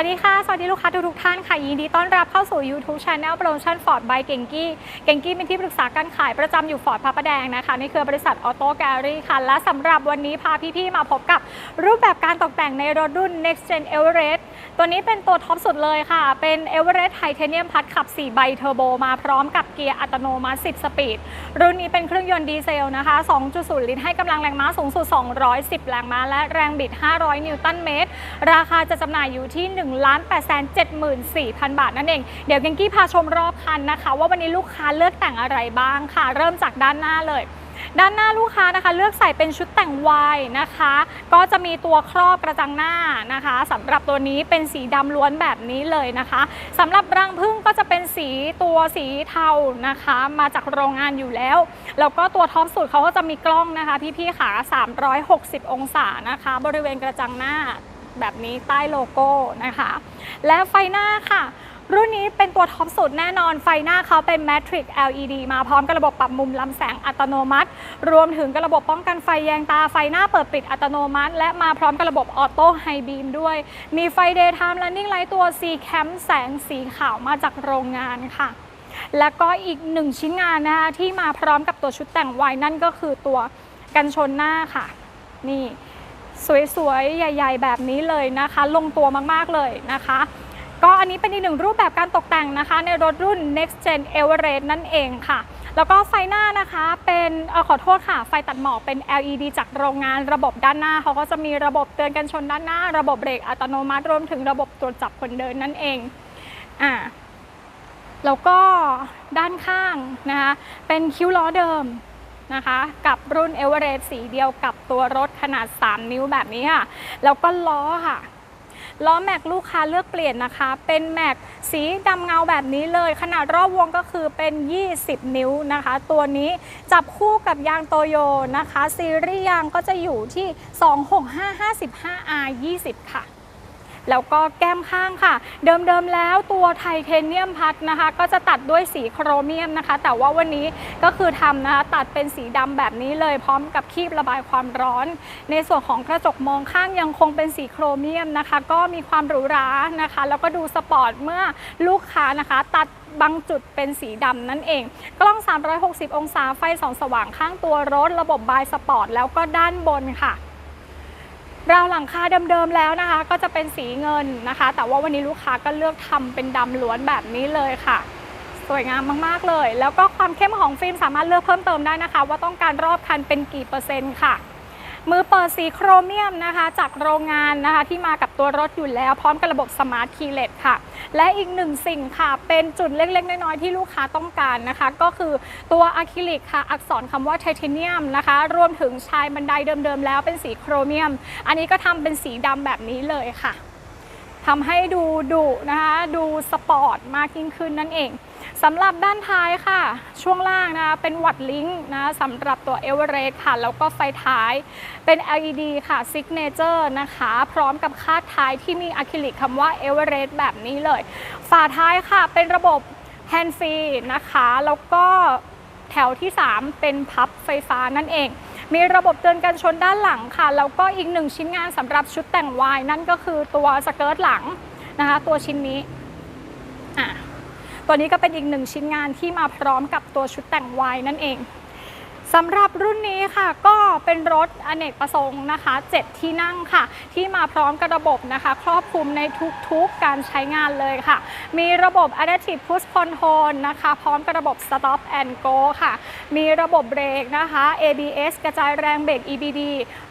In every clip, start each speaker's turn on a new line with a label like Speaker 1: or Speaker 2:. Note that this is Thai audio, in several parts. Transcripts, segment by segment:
Speaker 1: วัสดีค่ะ สวัสดีลูกค้าทุกทุกท่านค่ะ ยินดีต้อนรับเข้าสู่ YouTube Channel Promotion Ford by เก่งกี้เก่งกี้เป็นที่ปรึกษาการขายประจำอยู่ฟอร์ดพระประแดงนะคะในเครือบริษัทออโต้แกลลี่ค่ะ และสำหรับวันนี้พาพี่ๆมาพบกับรูปแบบการตกแต่งในรถรุ่น Next Gen Everest ตัวนี้เป็นตัวท็อปสุดเลยค่ะ เป็น Everest Titanium พัดขับ 4 ใบเทอร์โบมาพร้อมกับเกียร์อัตโนมัติ 10 สปีด รุ่นนี้เป็นเครื่องยนต์ดีเซลนะคะ 2.0 ลิตรให้กำลังแรงม้าสูงสุด 210 แรงม้าและแรงบิด 500 นิวตันเมตร ราคาจะจำหน่ายอยู่ที่1 8 7 4 0 0 0 บาทนั่นเอง เดี๋ยวเกงกี้พาชมรอบคันนะคะ ว่าวันนี้ลูกค้าเลือกแต่งอะไรบ้างค่ะ เริ่มจากด้านหน้าเลยด้านหน้าลูกค้านะคะเลือกใส่เป็นชุดแต่งวายนะคะ ก็จะมีตัวครอบกระจังหน้านะคะสำหรับตัวนี้เป็นสีดำล้วนแบบนี้เลยนะคะสำหรับรังพึ่งก็จะเป็นสีตัวสีเทานะคะ มาจากโรงงานอยู่แล้ว แล้วก็ตัวท็อปสุดเขาก็จะมีกล้องนะคะ พี่ๆขา360 องศานะคะ บริเวณกระจังหน้า แบบนี้ใต้โลโก้นะคะ และไฟหน้าค่ะ รุ่นนี้เป็นตัวท็อปสุดแน่นอนไฟหน้าเขาเป็น Matrix LED มาพร้อมกับระบบปรับมุมลำแสงอัตโนมัติ รวมถึงกับระบบป้องกันไฟแยงตาไฟหน้าเปิดปิดอัตโนมัติ และมาพร้อมกับระบบออโต้ไฮบีมด้วย มีไฟ Daytime Running Light ตัว C Cam แสงสีขาวมาจากโรงงานค่ะแล้วก็อีกหนึ่งชิ้นงานนะคะที่มาพร้อมกับตัวชุดแต่งวายนั่นก็คือตัวกันชนหน้าค่ะ นี่ สวยๆ ใหญ่ ๆ แบบนี้เลยนะคะ ลงตัวมากๆเลยนะคะ ก็อันนี้เป็นอีกหนึ่งรูปแบบการตกแต่งนะคะ ในรถรุ่น Next Gen Everest นั่นเองค่ะ แล้วก็ไฟหน้านะคะเป็นอขอโทษค่ะ ไฟตัดหมอกเป็น LED จากโรงงานระบบด้านหน้าเขาก็จะมีระบบเตือนกันชนด้านหน้า ระบบเบรกอัตโนมัติรวมถึงระบบตรวจจับคนเดินนั่นเองอ่าแล้วก็ด้านข้างนะคะเป็นคิ้วล้อเดิม นะคะ กับรุ่น e v e r e s t สีเดียวกับตัวรถขนาด 3 นิ้วแบบนี้ค่ะ แล้วก็ล้อค่ะล้อแม็กลูกค้าเลือกเปลี่ยนนะคะ เป็นแม็กสีดำเงาแบบนี้เลย ขนาดรอบวงก็คือเป็น 20 นิ้วนะคะ ตัวนี้จับคู่กับยางโตโยนะคะ ซีรีส์ยางก็จะอยู่ที่ 26555R 20 ค่ะ แล้วก็แก้มข้างค่ะ เดิมๆแล้วตัวไทเทเนียมพัดนะคะ ก็จะตัดด้วยสีโครเมียมนะคะ แต่ว่าวันนี้ก็คือทำนะคะตัดเป็นสีดำแบบนี้เลยพร้อมกับคีบระบายความร้อน ในส่วนของกระจกมองข้างยังคงเป็นสีโครเมียมนะคะ ก็มีความหรูหรานะคะ แล้วก็ดูสปอร์ตเมื่อลูกค้านะคะ ตัดบางจุดเป็นสีดำนั่นเอง กล้อง 360 องศาไฟส่องสว่างข้างตัวรถระบบบายสปอร์ตแล้วก็ด้านบนค่ะ ราวหลังคาเดิมๆแล้วนะคะ ก็จะเป็นสีเงินนะคะ แต่ว่าวันนี้ลูกค้าก็เลือกทำเป็นดำล้วนแบบนี้เลยค่ะ สวยงามมากๆเลย แล้วก็ความเข้มของฟิล์มสามารถเลือกเพิ่มเติมได้นะคะ ว่าต้องการรอบคันเป็นกี่เปอร์เซ็นต์ค่ะ มือเปิดสีโครเมียมนะคะ จากโรงงานนะคะที่มากับตัวรถอยู่แล้วพร้อมกับระบบสมาร์ทคีย์เลสค่ะ และอีกหนึ่งสิ่งค่ะ เป็นจุดเล็กๆ น้อยๆ ที่ลูกค้าต้องการนะคะ ก็คือตัวอะคริลิกค่ะ อักษรคำว่าไทเทเนียมนะคะ รวมถึงชายบันไดเดิมๆ แล้วเป็นสีโครเมียม อันนี้ก็ทำเป็นสีดำแบบนี้เลยค่ะทำให้ดูดุนะคะ ดูสปอร์ตมากยิ่งขึ้นนั่นเอง สำหรับด้านท้ายค่ะ ช่วงล่างนะเป็นวัดลิงก์นะสำหรับตัว e v e r e s t ค่ะ แล้วก็ไฟท้ายเป็น LED ค่ะ Signature นะคะ พร้อมกับคาดท้ายที่มีอะคริลิกคำว่า e v e r e s t แบบนี้เลย ฝาท้ายค่ะ เป็นระบบ Hand Free นะคะ แล้วก็แถวที่ 3 เป็นพับไฟฟ้านั่นเอง มีระบบเตือนกันชนด้านหลังค่ะ แล้วก็อีกหนึ่งชิ้นงานสำหรับชุดแต่งวายนั่นก็คือตัวสเกิร์ตหลังนะคะ ตัวชิ้นนี้อะ ตัวนี้ก็เป็นอีกหนึ่งชิ้นงานที่มาพร้อมกับตัวชุดแต่งวายนั่นเองสำหรับรุ่นนี้ค่ะก็เป็นรถอเนกประสงค์นะคะ 7 ที่นั่งค่ะ ที่มาพร้อมกับระบบนะคะ ครอบคลุมในทุกๆการใช้งานเลยค่ะ มีระบบ Adaptive Push Control นะคะ พร้อมกับระบบ Stop and Go ค่ะ มีระบบเบรกนะคะ ABS กระจายแรงเบรก EBD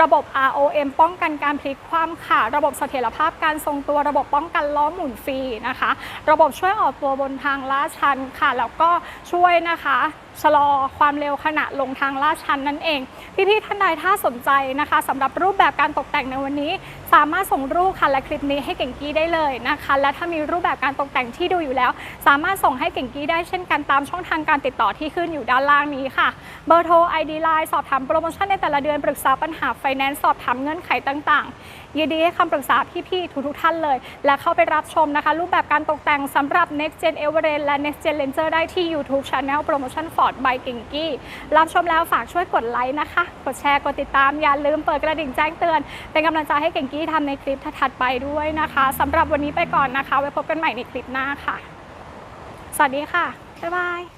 Speaker 1: ระบบ ROM ป้องกันการพลิกคว่ำค่ะ ระบบเสถียรภาพการทรงตัวระบบป้องกันล้อหมุนฟรีนะคะ ระบบช่วยออกตัวบนทางลาดชันค่ะ แล้วก็ช่วยนะคะชะลอความเร็วขณะลงทางลาดชันนั่นเอง พี่ๆท่านใดถ้าสนใจนะคะสำหรับรูปแบบการตกแต่งในวันนี้ สามารถส่งรูปค่ะและคลิปนี้ให้เก่งกี้ได้เลยนะคะ และถ้ามีรูปแบบการตกแต่งที่ดูอยู่แล้ว สามารถส่งให้เก่งกี้ได้เช่นกันตามช่องทางการติดต่อที่ขึ้นอยู่ด้านล่างนี้ค่ะ เบอร์โทร ID Line สอบถามโปรโมชั่นในแต่ละเดือนปรึกษาปัญหาไฟแนนซ์สอบถามเงื่อนไขต่างๆยินดีให้คำปรึกษาพี่ๆทุกๆท่านเลย และเข้าไปรับชมนะคะ รูปแบบการตกแต่งสำหรับ Next Gen Everest และ Next Gen Ranger ได้ที่ YouTube Channel Promotion Ford by กิ่งกี้รับชมแล้วฝากช่วยกดไลค์นะคะ กดแชร์ กดติดตาม อย่าลืมเปิดกระดิ่งแจ้งเตือน เป็นกำลังใจให้เก่งกี้ทำในคลิปถัดไปด้วยนะคะสำหรับวันนี้ไปก่อนนะคะ ไว้พบกันใหม่ในคลิปหน้าค่ะ สวัสดีค่ะ บ๊ายบาย